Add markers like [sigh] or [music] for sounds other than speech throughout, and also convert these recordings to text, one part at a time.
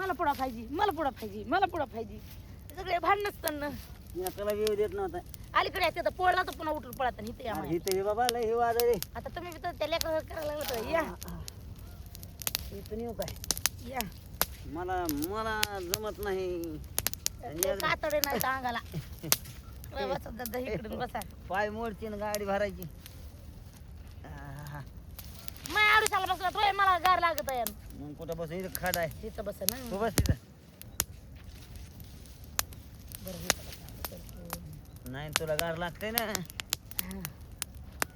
मला पुढा पाहिजे मला पुढा पाहिजे मला पुढा पाहिजे. सगळे भांडण असताना एकाला येऊ देत नव्हता. अलीकडे असते तर पोळला तर पुन्हा उठून पळत इथे या हे बाबा लय हे वाद रे आता तुम्ही तर त्या लेकरं करायला लागलं तर या. इथून येऊ काय? या. मला मला जमत नाही. ते कातडे नाही तर अंगाला. बरं, बसा दादा इकडून बसा. पाय मोडची ना गाडी भरायची. आहा. माय आडूसाला बसला तो मला गार लागत आहे. मग कुठं बस इथं खाट आहे तिथं बस तू ना बस तिथं बरं इथं बसा. नाही तुला गार लागते ना हा.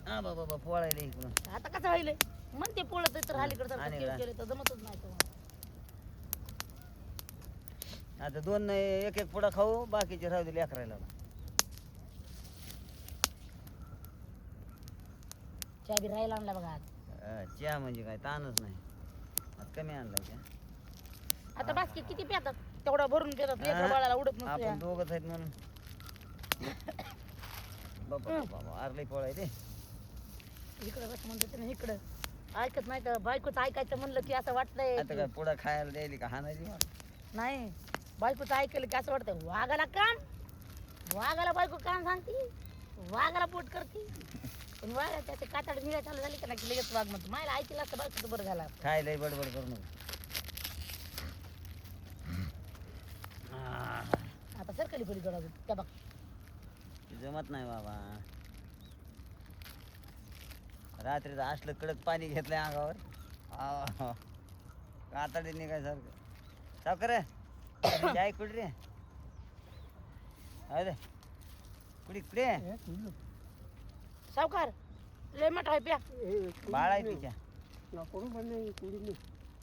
हा बाबा बाबा पोळायला इकडून आता कसं राहिलं म्हणते पोळत तर अलीकडे आणि सारखं काय? केलं तर जमतच नाही तुम्हाला आता दोन नाही एक एक पुडा खाऊ बाकीचे राहू दिले अकरायला चहा बी राहायला आणला बघा आज. चहा म्हणजे काय ताणच नाही कमी आणलाय चहा आता बास्की किती पितात? तेवढा भरून पितात लेकरं. बाळाला उडत नसते आपण दोघच आहेत म्हणून. [coughs] बाबा बाबा आरले पोळाय ते. इकडं कसं म्हणते ते ना इकडं. ऐकत नाही तर बायकोच ऐकायचं म्हणलं की असं वाटतंय आता काय पुडा खायला द्यायली का हाणायची? नाही. बायकोचं ऐकलं की असं वाटतं वाघाला काम वाघाला बायको काम सांगते वाघाला पोट करते. [laughs] पण वाघा त्याचे कातड निघा चालू झाली का नाही की लगेच वाघ म्हणतो मायला ऐकलं असतं बायकोचं बरं झालं. असतं. खायला बडबड करू नको. आता सरकली पडी जोडा त्या बघ. जमत नाही बाबा. रात्रीचं असलं कडक पाणी घेतलंय अंगावर. आह, कातडी निघाय सारखं सावकर चाय कुठ रे? अरे कुडी कुठे? सावकार लय मोठा आहे प्या. बाळ आहे तिच्या.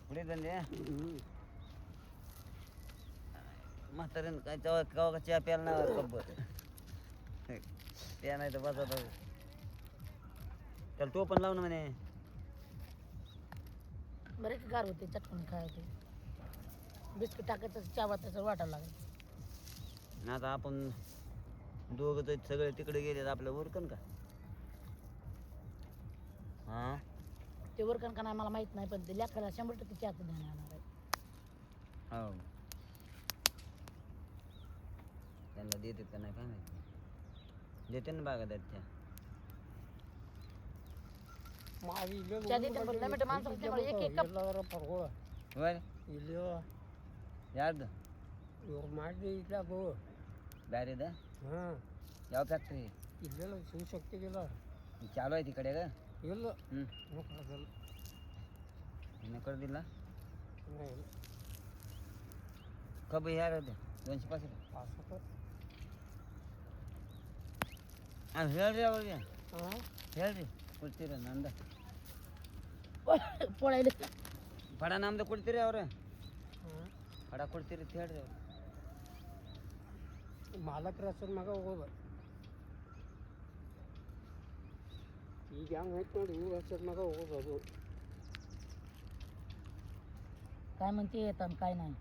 कुठे धंदे? म्हातारीन काय तेव्हा केव्हा चहा प्यायला नाही कब्बर त्या नाही तर बसत त्याला तो पण लावून म्हणे. बरेच गार होते चटकून खायचे बिस्किट टाकायचं चावा त्याचं वाटायला लागेल. आता आपण दोघं सगळे तिकडे गेले आपल्या उरकन का? हा ते वरकन का नाही मला माहित नाही पण ते लेकराला शंभर टक्के चहाचं ध्यान येणार आहे हो त्यांना देतात का नाही काय माहिती देते ना बागा त्या चहा देते पण लय मोठे माणसं असल्यामुळे एक एक कप होय ಯಾರ್ದು ಬ್ಯಾರೆದ ಯಾವ ಫ್ಯಾಕ್ಟ್ರಿ ಇಲ್ಲೆಲ್ಲ ಶಿವಶಕ್ತಿಗಿಲ್ಲ ಚಾಲು ಐತಿ ಈ ಕಡೆಗ ಇಲ್ಲ. ಹ್ಞೂ ಇನ್ನೂ ಕಳೆದಿಲ್ಲ ಇನ್ನೂ ಕಳೆದಿಲ್ಲ ಇನ್ನೂ ಇಲ್ಲ. ಕಬ್ಬು ಯಾರದು ವಂಶ ಪಾಸ್ ಪಾಸಪ್ಪ ಹಾಂ ಹೇಳ್ರಿ ಅವ್ರಿಗೆ. ಹಾಂ? ಹೇಳ್ರಿ ಕೊಡ್ತೀರ ನಂದ? ಪೋಳ ಇಲ್ಲಿ. ಪಡ ನಮ್ದು ಕೊಡ್ತೀರಿ ಅವ್ರೆ. ಹಾಂ. ಪಡ ಕೊಡ್ತೀರಿ ಅಂತ ಹೇಳ್ರಿ ಅವ್ರು. ಮಾಲಕರ ಹೆಸರು ಮಗ ಹೋಗೋದು. 이 양 헷갈리 우가 काय म्हणते येतात काय नाही?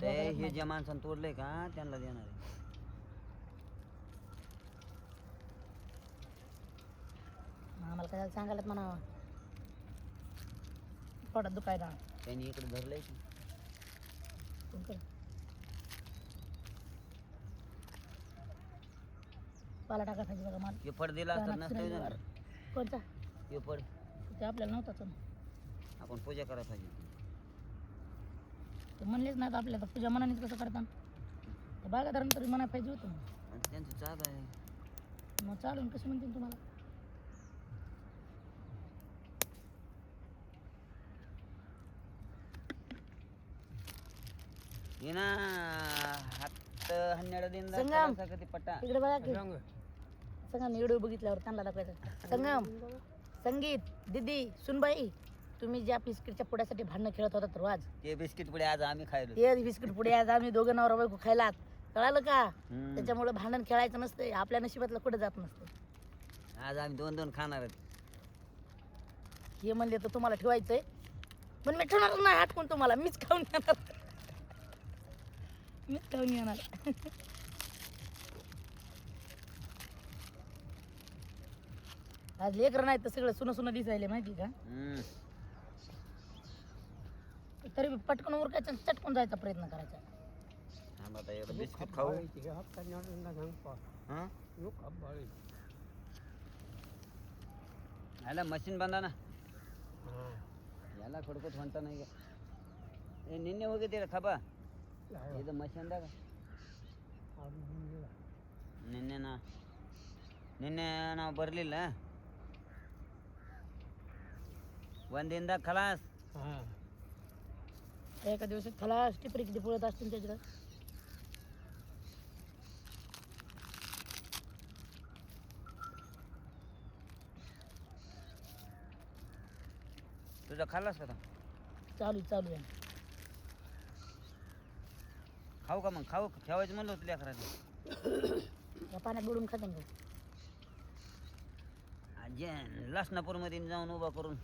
ते हे ज्या माणसानं तोडले का त्यांना देणार आहे. मग आम्हाला काय सांगायला म्हणावं? पडत दुखायला. त्यांनी इकडे धरलंय की. पाला टाकायसाठी बघा मला. हे फड दिला असता नसतं कोणता पेपर ते आपल्याला नव्हता आपण पूजा करायला पाहिजे. ते म्हणलेच नाही आपल्याला पूजा मनाने कसं करतात? ते बागादारांना तरी मना पाहिजे होतं. मग. आणि त्यांचं चालू आहे. मग चालून कसं म्हणतील तुम्हाला? ना हात हन्नेड दिन पट्टा इकडे बघा संगम व्हिडिओ बघितल्यावर त्यांना दाखवायचं. संगम संगीत दिदी सुनबाई तुम्ही ज्या बिस्किटच्या पुड्यासाठी भांडणं खेळत होतात रोज ते बिस्किट पुढे आज आम्ही खायलो. ते बिस्किट पुढे आज आम्ही दोघं नवरा बायको खायलात. कळालं का? हम्म. त्याच्यामुळे भांडण खेळायचं नसते आपल्या नशिबातलं कुठे जात नसते आज आम्ही दोन दोन खाणार आहेत. हे म्हणले तर तुम्हाला ठेवायचंय. पण मी ठेवणार नाही हटकून तुम्हाला. मीच खाऊन येणार. मीच खाऊन येणार. आज लेकर नाही तर सगळं सुनं सुनं दिसायले माहिती का हम्म तरी बी पटकन उरकायचं आणि चटकून जायचा प्रयत्न करायचा थांब आता एवढं बिस्किट खाऊ हप्ता सांगतो हां लोक हब्बाळी याला मशीन बांधा ना याला खडकत म्हणता नाही का ए ನಿನ್ನೆ ಹೋಗಿದ್ದೀರ ಖಬ ಇದು ಮಷಿನ್ದಾಗ ನಿನ್ನೆ ನಾ ನಿನ್ನೆ ನಾವು ಬರಲಿಲ್ಲ ಒಂದಿಂದ ಖಲಾಸ್ एका दिवसात खलास टिपरी किती पळत असतील त्याच्याकडे तुझा खाल्लास का तो? चालू आहे, चालू आहे खाऊ का मग खाऊ ठेवायचं म्हणलं होतं लेकराने [coughs] या पाण्यात बुडून खाते ना आजी लसणापूरमध्ये जाऊन उभा करून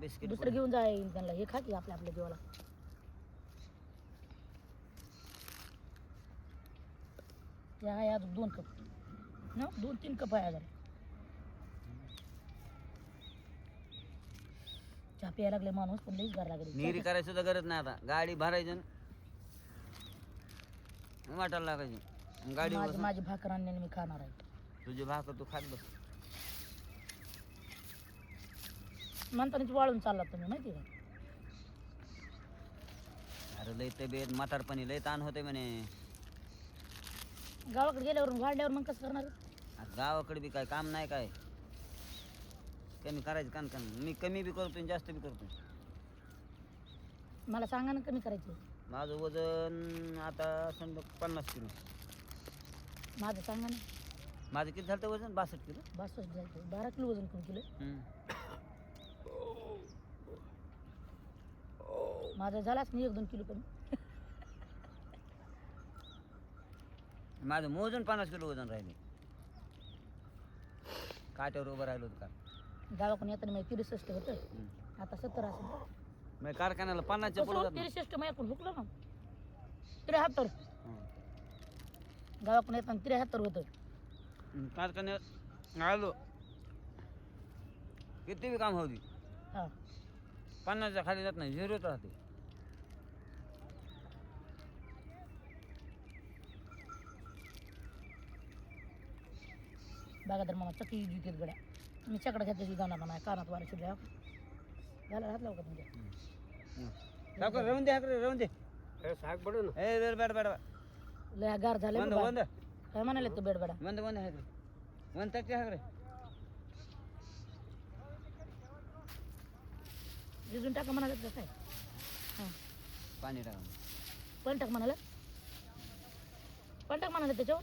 बिस्किट दुसरं घेऊन जाईल त्यांना. हे खा की आपल्या आपल्या जीवाला या आहे अजून दोन कप. ना दोन तीन कप आहे अजून. चहा प्यायला लागले माणूस पण लईच गार लागले. निरी करायची सुद्धा गरज नाही आता. गाडी भरायची आणि वाटायला लागायची. गाडी माझी माझी भाकर आणण्याने मी खाणार आहे. तुझी भाकर तू खात बस. नंतरच वाळून चालला तुम्ही माहिती का? अरे लय तब्येत म्हातारपणी लय ताण होते म्हणे. गावाकडे गेल्यावर वाढल्यावर मग कसं करणार? आता गावाकडे बी काय काम नाही काय? कमी करायचं कान कान मी कमी बी करतो आणि जास्त बी करतो मला सांगा ना कमी करायचं. माझं वजन आता समजा पन्नास किलो. माझं सांगा ना. माझं किती झालं होतं वजन? बासष्ट किलो. बासष्ट जायचं बारा किलो वजन कमी केलं. हम्म. माझं झालाच नाही एक दोन किलो कमी. माझं मोजून पन्नास किलो वजन राहिले. काट्यावर उभं राहिलो होतं काल गावाकडून येताना मग त्रेसष्ट होतं. आता सत्तर असं मग कारखान्याला पन्नासच्या पुढे जात. नाही. त्रेसष्ट माझ्याकडून हुकलं ना. त्र्याहत्तर. हं. गावाकडून येताना त्र्याहत्तर होतं. कारखान्यात आलो. किती बी काम होती हा. पन्नासच्या खाली जात नाही झिरोच राहते. बागादार मामा चक्की विकत गड्या. मी चकडा घेतली जाणार नाही कानात वारा शिरल्या झाला घातला का तुमच्या? सावकार राहून दे हाकडे राहून दे. साग पडू ना. ए बेड बेड बेड लय गार झाले बंद. बंद. काय म्हणाले तू बेडबडा बंद बंद हाकडे बंद टाकते हाकडे भिजून टाका म्हणाले का काय हां पाणी टाका पण टाक म्हणाले पण टाक म्हणाले त्याच्यावर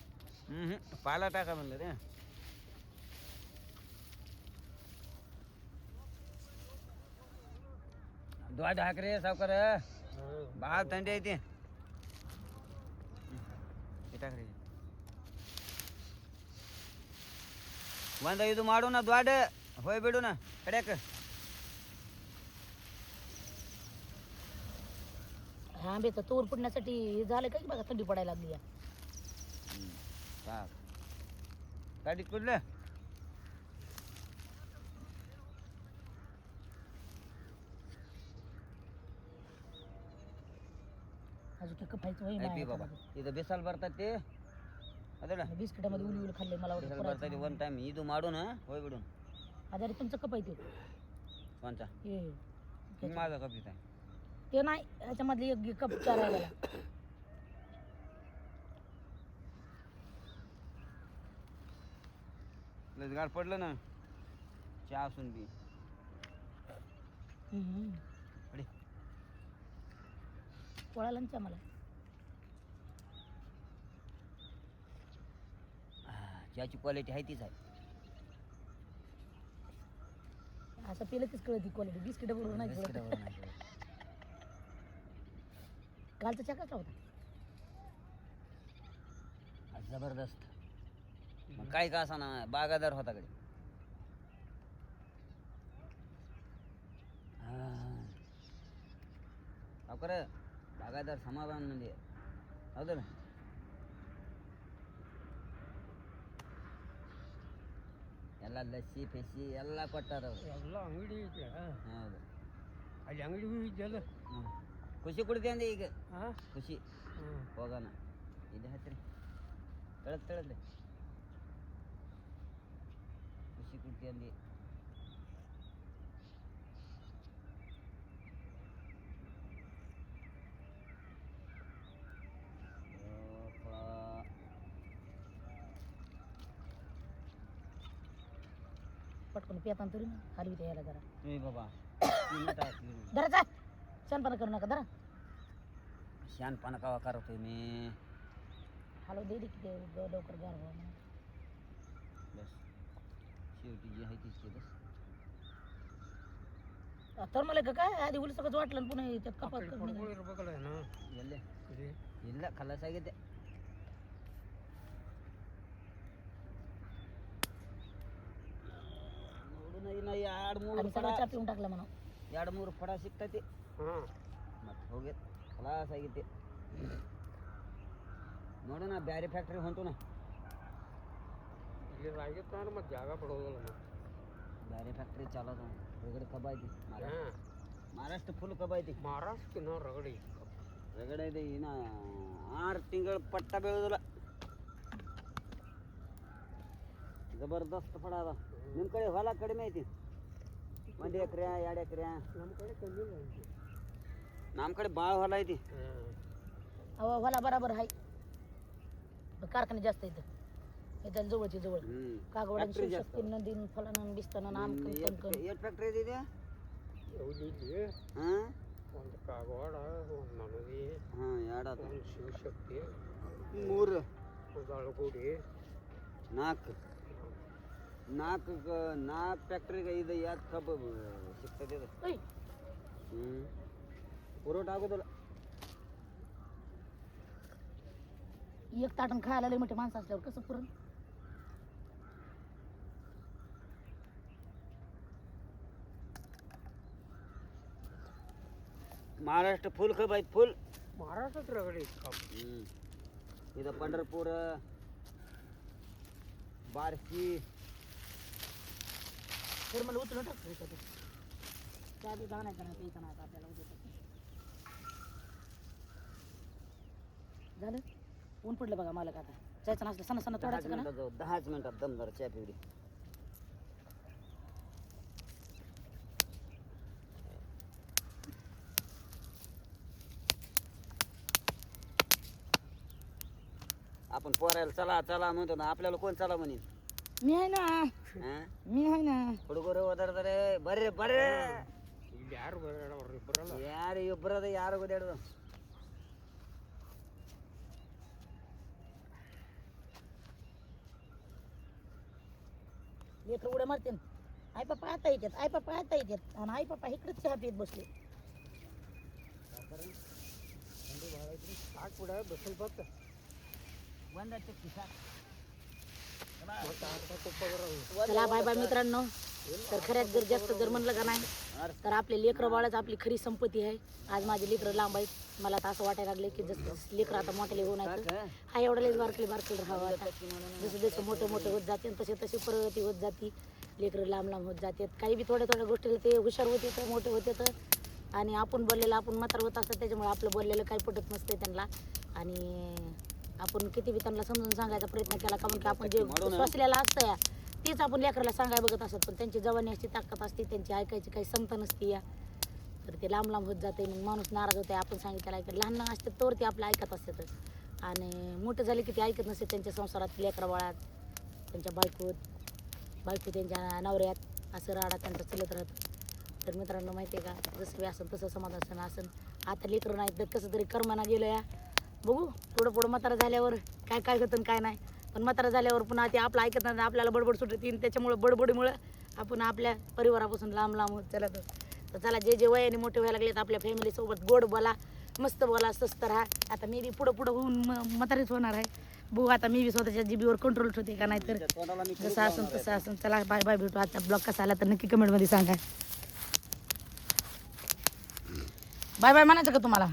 हम्म, हम्म. पाला टाका म्हणलं रे द्वाद हाक रे सावकार बाळ थंडी आहे ते ते टाक रे ಒಂದ ಇದು ಮಾಡೋಣ ದ್ವಾಡ ಹೋಯ್ ಬಿಡೋಣ ಕಡ್ಯಾಕ आंब्याचं तोर पडण्यासाठी हे झालं का बघा थंडी पडायला लागली या. गाडी कुठलं? अजून काय कपायचं वय नाही बाबा इथं बेसाल भरतात ते. आता बिस्किटामध्ये उली उली खाल्ले मला बेसाल भरतात वन टाइम इथून माडून हा होय बिडून आजारी तुमचं कपायचं कोणता हे माझा कपित आहे ते नाही याच्यामधली एक कप चारायला लस गाड पडलं ना. चहा असून बी. अरे पळाला ना मला. चहाची क्वालिटी आहे तीच आहे. असं पेलं तीच कळती क्वालिटी बिस्किट बरोबर नाही कळत. बिस्किटावर नाही. कालचा चहा कसा होता आज जबरदस्त मग काय का असा ना बागादार होता कडे कर बागादार समाधान म्हणजे ಹೌದಲ್ಲ ಎಲ್ಲ ಲಸ್ಸಿ ಫೆಸ್ಸಿ ಎಲ್ಲ ಕೊಟ್ಟಾರ ಅವ್ರು ಎಲ್ಲ ಅಂಗಡಿ ಐತೆ ಹೌದು ಅಲ್ಲಿ ಅಂಗಡಿ ಇದ್ದಲ್ಲ ಹ್ಮ್. ಖುಷಿ ಕುಡ್ತಿ ಈಗ ಹಾಂ ಖುಷಿ ಹ್ಞೂ ಹೋಗೋಣ ಇಲ್ಲಿ ಹತ್ತಿರ ತಳದ್ ತಳದ್ಲೆ ಖುಷಿ ಕುಡ್ತಿ ಅಂದಿ ಯಪ್ಪಾ. पटकन पियात तरी ना खाली ते यायला जरा ए बाबा तीन शानपणा करू नका जरा शहाणपणा कवा करतोय मी हलव दे दे की ते ग- लवकर गार व्हावं म्हणून. बस शेवटी जी आहे तीच की बस आ, तर मला का काय आधी उली सगळं वाटलं आणि पुन्हा त्यात कपात ಅಕ್ಕಡಿ करून ಪಡ್ಕೊಳ್ಳಿ ಇರ್ಬೇಕಲ್ಲ ಏನು ಎಲ್ಲೇ ಇಲ್ಲಿ ಇಲ್ಲ ಖಲಾಸ್ ಆಗಿದೆ ನೋಡು ನಾ ಇನ್ನ ಎರಡು ಮೂರು आणि ಫಡ सगळं चहा पिऊन टाकला म्हणून ಎರಡು ಮೂರು ಫಡ ಸಿಗ್ತೈತಿ ಹಾಂ ಮತ್ತೆ ಹೋಗೈತಿ ಖಲಾಸ್ ಆಗೈತಿ ನೋಡೋಣ ಬ್ಯಾರೆ ಫ್ಯಾಕ್ಟ್ರಿ ಹೊಂಟುನ ಇಲ್ಲಿ ಆಗಿತ್ತು ಅಂದ್ರೆ ಮತ್ತೆ ಜಾಗ ಬಿಡೋದಿಲ್ಲ ಮತ್ತೆ ಬ್ಯಾರೆ ಫ್ಯಾಕ್ಟ್ರಿ ಚಾಲೋ ಅದಾವ ರಗಡ ಕಬ್ಬ ಐತಿ ಮಹಾರಾಷ್ಟ್ರ ಹಾಂ ಮಹಾರಾಷ್ಟ್ರ ಫುಲ್ ಕಬ್ಬ ಐತಿ ಮಹಾರಾಷ್ಟ್ರಕ್ಕಿನ್ನೋ ರಗಡಿ ರಗಡ ಐತಿ ಇನ್ನ ಆರು ತಿಂಗಳು ಪಟ್ಟ ಬೀಳೋದಿಲ್ಲ ಜಬರ್ದಸ್ತ್ ಫಡ ಅದ ನಿಮ್ಮ ಕಡೆ ಹೊಲ ಕಡಿಮೆ ಐತಿ ಒಂದು ಎಕರೆ ಎರಡು ಎಕರೆ ನಮ್ಮ ಕಡೆ ಕಮ್ಮಿಲ್ಲ ಇಲ್ಲಿ आमकडे बाळ व्हायला येते अहो मला बराबर आहे पण कारखाने जास्त इथं इथं जवळची जवळ. कागवड Factory जास्त. शिवशक्ती नदीन फॅक्टरी मूर. नाक. नाक नाक फॅक्टरी का इथं यात खप शिकता पुरवठा अगोदर. एक ताटण खायला लय मोठे माणसं असल्यावर कसं पुरण? महाराष्ट्र फुल खप आहेत फुल. महाराष्ट्रात रगडे हम्म. इथं पंढरपूर बारकी. तर मला उचलून टाकतो इथं ते. त्या बी इथं नाही आपल्याला उद्या झालं ऊन पडलं बघा मालक आता जायचं नसलं सणा सणा दहाच तोडायचं का ना मिनिटात जाऊ दहाच मिनिटात दमदार चहा पिवडी आपण पोरायला चला चला म्हणतो ना आपल्याला कोण चला म्हणेन मी आहे ना ಹಾ? मी आहे ना ಹುಡುಗರು ಓದಾಡ್ತಾರೆ ಬರ್ರಿ ಬರ್ರಿ ಇಲ್ಲಿ ಯಾರು ಬರೋಣ ಅವ್ರು ಬರಲ್ಲ ಯಾರು ಇಬ್ಬರದ ಯಾರು ಓದಾಡ್ದು लेकर उड्या मारते आय पप्पा आता येतात आय पप्पा आता येतात. आणि आई पप्पा इकडेच चहा पीत बसले. आठ पुढे बसेल फक्त चला बाय बाय मित्रांनो. तर खऱ्यात जर जास्त जर म्हणलं का नाही तर आपले लेकरं बाळच आपली खरी संपत्ती आहे. आज माझे लेकरं लांब आहेत. मला तर असं वाटायला लागले की जसं लेकरं आता मोठे होऊन आहेत हा एवढं लई बारकले बारकले राहावं आता. जसं जसं मोठे मोठे होत जाते तसे तशी प्रगती होत जाती. लेकरं लांब लांब होत जातात काही बी थोड्या थोड्या गोष्टीला ते हुशार होते तर मोठे होते तर. आणि आपण बोललेलं आपण म्हातार होत असतं त्याच्यामुळे आपलं बोललेलं काही पटत नसते त्यांना. आणि आपण किती बी त्यांना समजून सांगायचा प्रयत्न केला का म्हणून की आपण जे सोसलेलं असतं या तेच आपण लेकराला सांगाय बघत असत पण त्यांची जवानी असते ताकद असते त्यांची ऐकायची काही क्षमता नसते या. तर ते लांब लांब होत जाते मग माणूस नाराज होते आपण सांगितलं ऐकत लहान लहान असते तर ते आपलं ऐकत असतात आणि मोठं झाले की ते ऐकत नसते त्यांच्या संसारात लेकरा बाळात त्यांच्या बायकोत बायको त्यांच्या नवऱ्यात असं राडा त्यांचा चलत राहत. तर मित्रांनो माहिती आहे का? जसं बी असेल तसं समाधान असन आता लेकरं नाही तर कसं तरी कर्माना गेलं या. बघू पुढं पुढं म्हातारा झाल्यावर काय काय होतं काय नाही. पण म्हातारा झाल्यावर पुन्हा ते आपलं ऐकत नाही आपल्याला बडबड सुटत. त्याच्यामुळं बडबडीमुळं आपण आपल्या परिवारापासून लांब लांब होत चला तर. चला जे जे वयाने मोठे व्हायला लागलेत आपल्या फॅमिलीसोबत गोड बोला मस्त बोला स्वस्त राहा. आता मी बी पुढं पुढं होऊन म- म्हातारीच होणार आहे. बघू आता मी बी स्वतःच्या जीबीवर कंट्रोल ठेवते का नाही तर जसं असेल तसं असेल चला बाय बाय भेटू. आता ब्लॉग कसा आला तर नक्की कमेंटमध्ये सांगा. बाय बाय म्हणायचं का तुम्हाला?